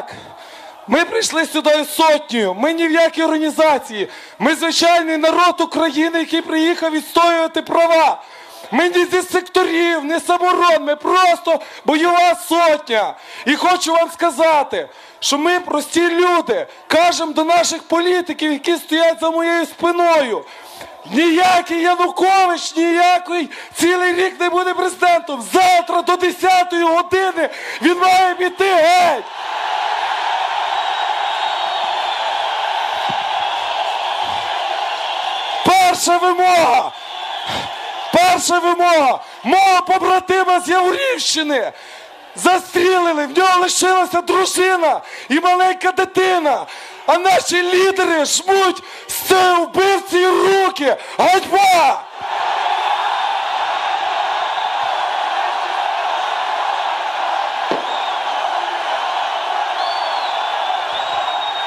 так. Ми прийшли сюди сотнею. Ми ні в якій організації. Ми звичайний народ України, який приїхав відстоювати права. Ми не зі секторів, не саморон, ми просто бойова сотня. І хочу вам сказати, що ми прості люди кажемо до наших політиків, які стоять за моєю спиною. Ніякий Янукович, ніякий цілий рік не буде президентом. Завтра до 10-ї години він має піти геть. Перша вимога. Перша вимога. Мого побратима з Яворівщини. Застрілили, в нього лишилася дружина і маленька дитина. А наші лідери жмуть з цієї вбивці руки. Ганьба!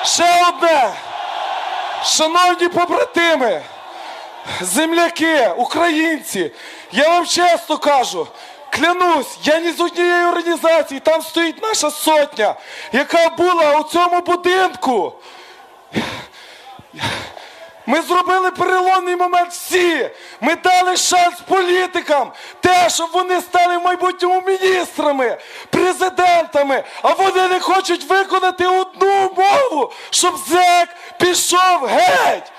Ще одне. Шановні побратими, земляки, українці, я вам чесно кажу, клянусь, я ні з однієї організації, там стоїть наша сотня, яка була у цьому будинку. Ми зробили переломний момент всі. Ми дали шанс політикам, те, щоб вони стали в майбутньому міністрами, президентами, а вони не хочуть виконати одну умову, щоб ЗЕК пішов геть.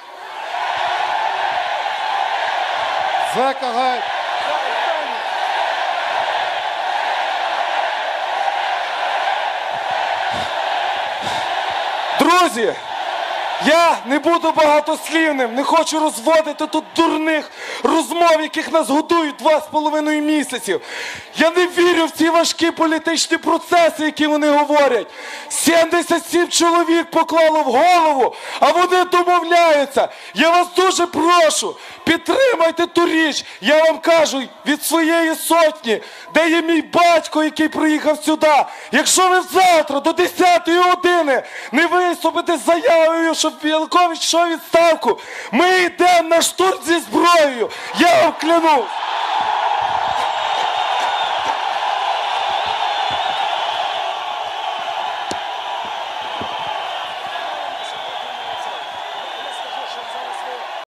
Геть! Друзі, я не буду багатослівним, не хочу розводити тут дурних розмов, яких нас годують два з половиною місяців. Я не вірю в ці важкі політичні процеси, які вони говорять. 77 чоловік поклало в голову, а вони домовляються. Я вас дуже прошу, підтримайте ту річ. Я вам кажу від своєї сотні, де є мій батько, який приїхав сюди. Якщо ви завтра до 10-ї години не виступите з заявою, щоб Янукович йшов відставку, ми йдемо на штурм зі зброєю. Я вам клянусь.